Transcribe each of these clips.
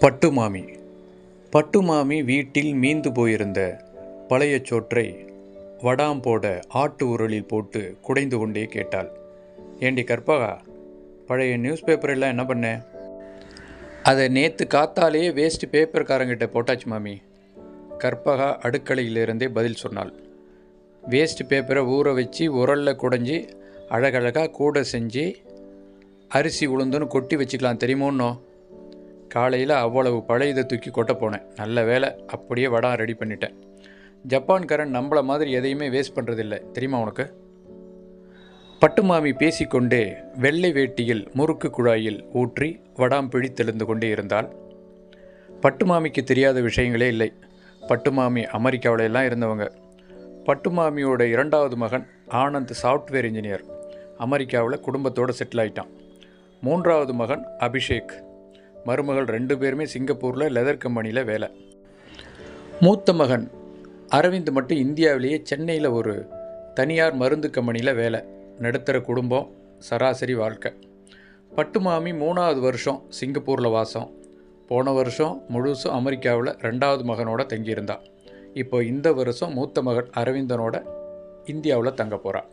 பட்டுமாமி. பட்டுமாமி வீட்டில் மீந்து போயிருந்த பழைய சோற்றை வடாம் போட ஆட்டு உரலில் போட்டு குடைந்து கொண்டே கேட்டாள். ஏண்டி கற்பகா பழைய நியூஸ் பேப்பர் எல்லாம் என்ன பண்ண? அதை நேற்று காத்தாலேயே வேஸ்ட் பேப்பர்காரங்கிட்ட போட்டாச்சு மாமி. கற்பகா அடுக்கலையிலிருந்தே பதில் சொன்னாள். வேஸ்ட் பேப்பரை ஊற வச்சு உரலில் குடைஞ்சி அழகழகாக கூடை செஞ்சு அரிசி உளுந்துன்னு கொட்டி வச்சுக்கலாம் தெரியுமோன்னோ? காலையில் அவ்வளவு பழையதை தூக்கி கொட்ட போனேன். நல்ல வேலை அப்படியே வடம் ரெடி பண்ணிட்டேன். ஜப்பான்காரன் நம்மள மாதிரி எதையுமே வேஸ்ட் பண்ணுறதில்ல தெரியுமா உனக்கு? பட்டுமாமி பேசிக்கொண்டே வெள்ளை வேட்டியில் முறுக்கு குழாயில் ஊற்றி வடாம் பிழித்தெழுந்து கொண்டே இருந்தால் பட்டுமாமிக்கு தெரியாத விஷயங்களே இல்லை. பட்டுமாமி அமெரிக்காவிலெல்லாம் இருந்தவங்க. பட்டுமாமியோட இரண்டாவது மகன் ஆனந்த் சாஃப்ட்வேர் இன்ஜினியர் அமெரிக்காவில் குடும்பத்தோடு செட்டில் ஆயிட்டான். மூன்றாவது மகன் அபிஷேக். மருமகள் ரெண்டு பேருமே சிங்கப்பூரில் லெதர் கம்பெனியில் வேலை. மூத்த மகன் அரவிந்த் மட்டும் இந்தியாவிலேயே சென்னையில் ஒரு தனியார் மருந்து கம்பெனியில் வேலை. நடுத்தர குடும்பம் சராசரி வாழ்க்கை. பட்டுமாமி மூணாவது வருஷம் சிங்கப்பூரில் வாசம். போன வருஷம் முழுசும் அமெரிக்காவில் ரெண்டாவது மகனோட தங்கியிருந்தான் இப்போ இந்த வருஷம் மூத்த மகன் அரவிந்தனோட இந்தியாவில் தங்க போகிறான்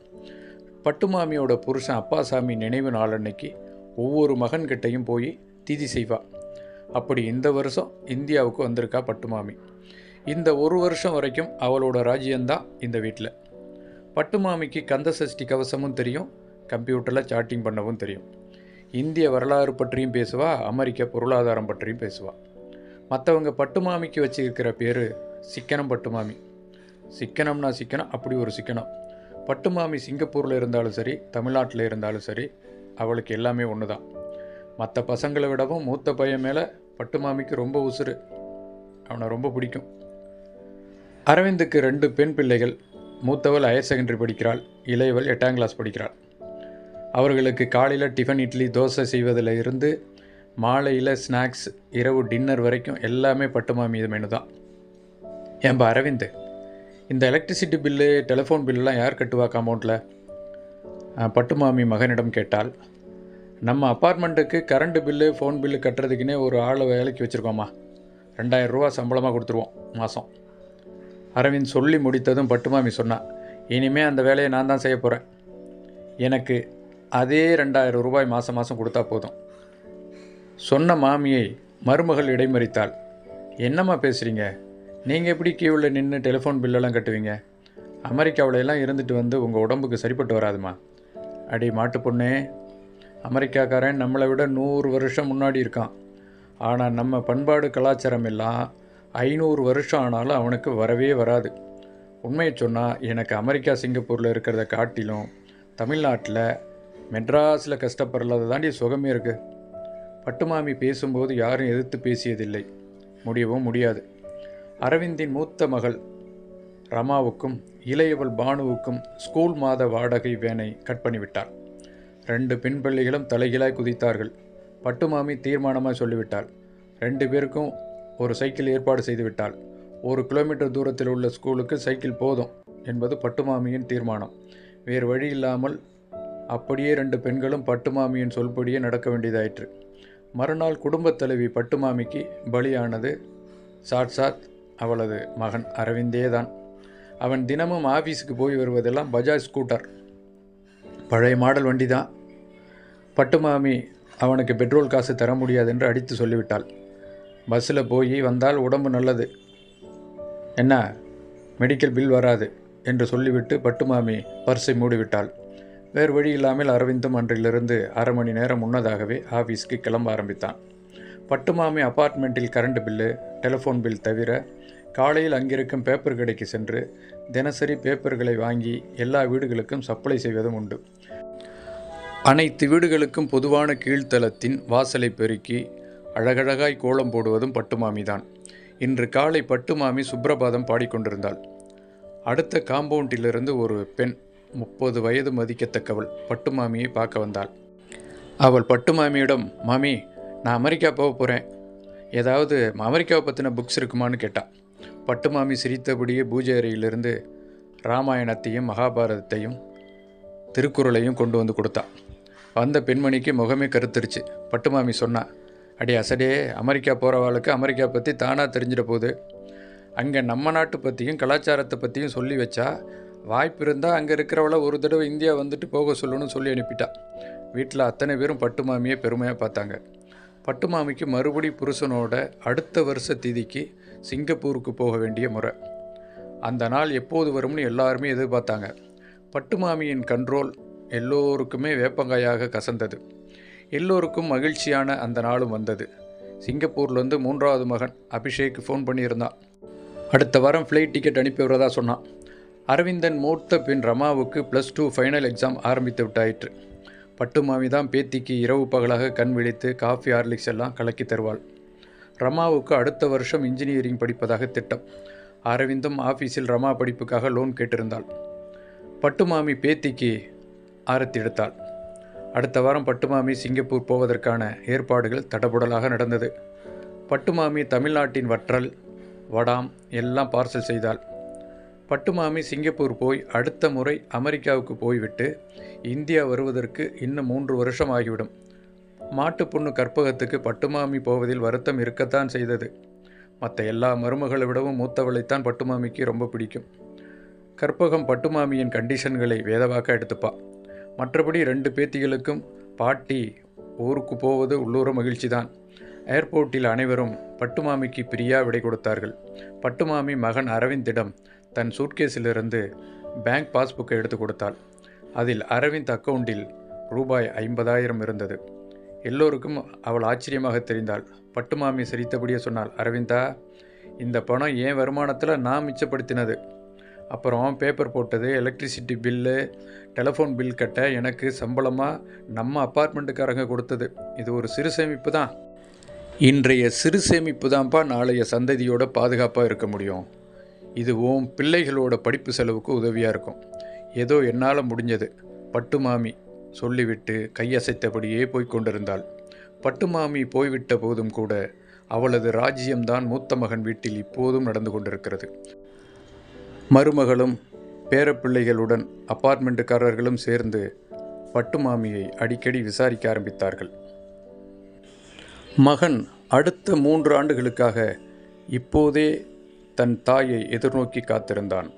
பட்டுமாமியோட புருஷன் அப்பாசாமி நினைவு நாளன்னைக்கு ஒவ்வொரு மகன்கிட்டையும் போய் திதி செய்வா. அப்படி இந்த வருஷம் இந்தியாவுக்கு வந்திருக்கா பட்டுமாமி. இந்த ஒரு வருஷம் வரைக்கும் அவளோட ராஜ்யந்தான் இந்த வீட்டில் பட்டுமாமிக்கு கந்த சஷ்டி கவசமும் தெரியும் கம்ப்யூட்டரில் சாட்டிங் பண்ணவும் தெரியும். இந்திய வரலாறு பற்றியும் பேசுவா அமெரிக்க பொருளாதாரம் பற்றியும் பேசுவா. மற்றவங்க பட்டுமாமிக்கு வச்சுருக்கிற பேர் சிக்கனம் பட்டுமாமி. சிக்கனம்னா சிக்கனம் அப்படி ஒரு சிக்கனம். பட்டுமாமி சிங்கப்பூரில் இருந்தாலும் சரி தமிழ்நாட்டில் இருந்தாலும் சரி அவளுக்கு எல்லாமே ஒன்று தான் மற்ற பசங்களை விடவும் மூத்த பையன் மேலே பட்டு மாமிக்கு ரொம்ப உசுறு. அவனை ரொம்ப பிடிக்கும். அரவிந்துக்கு ரெண்டு பெண் பிள்ளைகள். மூத்தவள் ஹையர் செகண்டரி படிக்கிறாள். இளையவள் எட்டாம் கிளாஸ் படிக்கிறாள். அவர்களுக்கு காலையில் டிஃபன் இட்லி தோசை செய்வதில் இருந்து மாலையில் ஸ்நாக்ஸ் இரவு டின்னர் வரைக்கும் எல்லாமே பட்டுமாமி இது மெனு தான். ஏன்பா அரவிந்த் இந்த எலக்ட்ரிசிட்டி பில்லு டெலிஃபோன் பில்லுலாம் யார் கட்டுவா காம்பவுண்டில் பட்டுமாமி மகனிடம் கேட்டால் நம்ம அப்பார்ட்மெண்ட்டுக்கு கரண்ட் பில்லு ஃபோன் பில்லு கட்டுறதுக்குன்னே ஒரு ஆளை வேலைக்கு வச்சுருக்கோம்மா. ரெண்டாயிரம் ரூபா சம்பளமாக கொடுத்துருவோம் மாதம் அரவிந்த் சொல்லி முடித்ததும் பட்டுமாமி சொன்னான் இனிமே அந்த வேலையை நான் தான் செய்ய போகிறேன் எனக்கு அதே ரெண்டாயிரம் ரூபாய் மாதம் மாதம் கொடுத்தா போதும். சொன்ன மாமியை மருமகள் இடைமறித்தாள். என்னம்மா பேசுகிறீங்க நீங்கள் எப்படி கியூவில் நின்று டெலிஃபோன் பில்லெல்லாம் கட்டுவீங்க? அமெரிக்காவுல எல்லாம் இருந்துட்டு வந்து உங்கள் உடம்புக்கு சரிப்பட்டு வராதுமா? அடி மாட்டு பொண்ணே. அமெரிக்காக்காரன் நம்மளை விட நூறு வருஷம் முன்னாடி இருக்கான். ஆனால் நம்ம பண்பாடு கலாச்சாரம் எல்லாம் ஐநூறு வருஷம் ஆனாலும் அவனுக்கு வரவே வராது. உண்மையை சொன்னால் எனக்கு அமெரிக்கா சிங்கப்பூரில் இருக்கிறத காட்டிலும் தமிழ்நாட்டில் மெட்ராஸில் கஷ்டப்படுறத தாண்டி சுகமே இருக்குது பட்டுமாமி பேசும்போது யாரும் எதிர்த்து பேசியதில்லை. முடியவும் முடியாது. அரவிந்தின் மூத்த மகள் ரமாவுக்கும் இளையவள் பானுவுக்கும் ஸ்கூல் மாத வாடகை வேனை கட் பண்ணிவிட்டார். ரெண்டு பின்பள்ளிகளும் தலைகீழாய் குதித்தார்கள். பட்டுமாமி தீர்மானமாக சொல்லிவிட்டாள். ரெண்டு பேருக்கும் ஒரு சைக்கிள் ஏற்பாடு செய்துவிட்டாள். ஒரு கிலோமீட்டர் தூரத்தில் உள்ள ஸ்கூலுக்கு சைக்கிள் போதும் என்பது பட்டுமாமியின் தீர்மானம். வேறு வழி இல்லாமல் அப்படியே ரெண்டு பெண்களும் பட்டுமாமியின் சொல்படியே நடக்க வேண்டியதாயிற்று. மறுநாள் குடும்பத் தலைவி பட்டுமாமிக்கு பலியானது சாட்சாத் அவளது மகன் அரவிந்தே தான் அவன் தினமும் ஆஃபீஸுக்கு போய் வருவதெல்லாம் பஜாஜ் ஸ்கூட்டர். பழைய மாடல் வண்டி தான் பட்டுமாமி அவனுக்கு பெட்ரோல் காசு தர முடியாது என்று அடித்து சொல்லிவிட்டாள். பஸ்ஸில் போய் வந்தால் உடம்பு நல்லது. என்ன மெடிக்கல் பில் வராது என்று சொல்லிவிட்டு பட்டுமாமி பர்ஸை மூடிவிட்டாள். வேறு வழி இல்லாமல் அரவிந்தும் அன்றிலிருந்து அரை மணி நேரம் முன்னதாகவே ஆஃபீஸ்க்கு கிளம்ப ஆரம்பித்தான். பட்டுமாமி அப்பார்ட்மெண்ட்டில் கரண்ட் பில்லு டெலிஃபோன் பில் தவிர காலையில் அங்கிருக்கும் பேப்பர் கடைக்கு சென்று தினசரி பேப்பர்களை வாங்கி எல்லா வீடுகளுக்கும் சப்ளை செய்வதும் உண்டு. அனைத்து வீடுகளுக்கும் பொதுவான கீழ்த்தளத்தின் வாசலை பெருக்கி அழகழகாய் கோலம் போடுவதும் பட்டுமாமிதான். இன்று காலை பட்டுமாமி சுப்ரபாதம் பாடிக்கொண்டிருந்தாள். அடுத்த காம்பவுண்டிலிருந்து ஒரு பெண் முப்பது வயது மதிக்கத்தக்கவள் பட்டுமாமியை பார்க்க வந்தாள். அவள் பட்டுமாமியிடம் மாமி நான் அமெரிக்கா போக போகிறேன் ஏதாவது அமெரிக்காவை பற்றின புக்ஸ் இருக்குமான்னு கேட்டாள் பட்டுமாமி சிரித்தபடியே பூஜை அறையிலிருந்து ராமாயணத்தையும் மகாபாரதத்தையும் திருக்குறளையும் கொண்டு வந்து கொடுத்தா. வந்த பெண்மணிக்கு முகமே கருத்துருச்சு. பட்டுமாமி சொன்னா அடி அசடே அமெரிக்கா போகிறவாளுக்கு அமெரிக்கா பற்றி தானாக தெரிஞ்சிட போகுது. அங்கே நம்ம நாட்டு பற்றியும் கலாச்சாரத்தை பற்றியும் சொல்லி வச்சா வாய்ப்பு இருந்தால் அங்கே இருக்கிறவள ஒரு தடவை இந்தியா வந்துட்டு போக சொல்லணும்னு சொல்லி அனுப்பிட்டா. வீட்டில் அத்தனை பேரும் பட்டு மாமியை பெருமையாக பார்த்தாங்க. பட்டுமாமிக்கு மறுபடி புருஷனோட அடுத்த வருஷ திதிக்கு சிங்கப்பூருக்கு போக வேண்டிய முறை. அந்த நாள் எப்போது வரும்னு எல்லாருமே எதிர்பார்த்தாங்க. பட்டு மாமியின் கண்ட்ரோல் எல்லோருக்குமே வேப்பங்காயாக கசந்தது. எல்லோருக்கும் மகிழ்ச்சியான அந்த நாளும் வந்தது. சிங்கப்பூர்லேருந்து மூன்றாவது மகன் அபிஷேக் ஃபோன் பண்ணியிருந்தான் அடுத்த வாரம் ஃப்ளைட் டிக்கெட் அனுப்பி விடுறதா சொன்னான். அரவிந்தன் மூத்த பின் ரமாவுக்கு ப்ளஸ் டூ ஃபைனல் எக்ஸாம் ஆரம்பித்து விட்டாயிற்று. பட்டுமாமி தான் பேத்திக்கு இரவு பகலாக கண் விழித்து காஃபி ஹார்லிக்ஸ் எல்லாம் கலக்கி தருவாள். ரமாவுக்கு அடுத்த வருஷம் இன்ஜினியரிங் படிப்பதாக திட்டம். அரவிந்தும் ஆஃபீஸில் ரமா படிப்புக்காக லோன் கேட்டிருந்தாள். பட்டுமாமி பேத்திக்கு ஆரத்தி எடுத்தாள். அடுத்த வாரம் பட்டுமாமி சிங்கப்பூர் போவதற்கான ஏற்பாடுகள் தடபுடலாக நடந்தது. பட்டுமாமி தமிழ்நாட்டின் வற்றல் வடாம் எல்லாம் பார்சல் செய்தாள். பட்டுமாமி சிங்கப்பூர் போய் அடுத்த முறை அமெரிக்காவுக்கு போய்விட்டு இந்தியா வருவதற்கு இன்னும் மூன்று வருஷம் ஆகிவிடும் மாட்டுப் பொண்ணு கற்பகத்துக்கு பட்டுமாமி போவதில் வருத்தம் இருக்கத்தான் செய்தது. மற்ற எல்லா மருமகளை விடவும் மூத்தவளைத்தான் பட்டுமாமிக்கு ரொம்ப பிடிக்கும். கற்பகம் பட்டுமாமியின் கண்டிஷன்களை வேதவாக்க எடுத்துப்பா. மற்றபடி ரெண்டு பேத்திகளுக்கும் பாட்டி ஊருக்கு போவது உள்ளூர மகிழ்ச்சிதான். ஏர்போர்ட்டில் அனைவரும் பட்டுமாமிக்கு பிரியா விடை கொடுத்தார்கள். பட்டுமாமி மகன் அரவிந்திடம் தன் சூட்கேஸிலிருந்து பேங்க் பாஸ்புக்கை எடுத்து கொடுத்தாள். அதில் அரவிந்த் அக்கவுண்டில் ரூபாய் ஐம்பதாயிரம் இருந்தது. எல்லோருக்கும் அவள் ஆச்சரியமாக தெரிந்தாள். பட்டுமாமி சிரித்தபடியே சொன்னாள் அரவிந்தா இந்த பணம் என் வருமானத்தில் நான் மிச்சப்படுத்தினது. அப்புறம் பேப்பர் போட்டது எலக்ட்ரிசிட்டி பில்லு டெலஃபோன் பில் கட்ட எனக்கு சம்பளமாக நம்ம அப்பார்ட்மெண்ட்டுக்காரங்க கொடுத்தது. இது ஒரு சிறு சேமிப்பு தான். இன்றைய சிறு சேமிப்பு தான்ப்பா நாளைய சந்ததியோட பாதுகாப்பாக இருக்க முடியும். இது ஓம் பிள்ளைகளோட படிப்பு செலவுக்கு உதவியாக இருக்கும். ஏதோ என்னால் முடிஞ்சது. பட்டு மாமி சொல்லிவிட்டு கையசைத்தபடியே போய்க் கொண்டிருந்தாள். பட்டு மாமி போய்விட்ட போதும் கூட அவளது ராஜ்யம்தான் மூத்த மகன் வீட்டில் இப்போதும் நடந்து கொண்டிருக்கிறது. மருமகளும் பேரப்பிள்ளைகளுடன் அப்பார்ட்மெண்ட்டுக்காரர்களும் சேர்ந்து பட்டு மாமியை அடிக்கடி விசாரிக்க ஆரம்பித்தார்கள். மகன் அடுத்த மூன்று ஆண்டுகளுக்காக இப்போதே தன் தாயை எதிர்நோக்கி காத்திருந்தான்.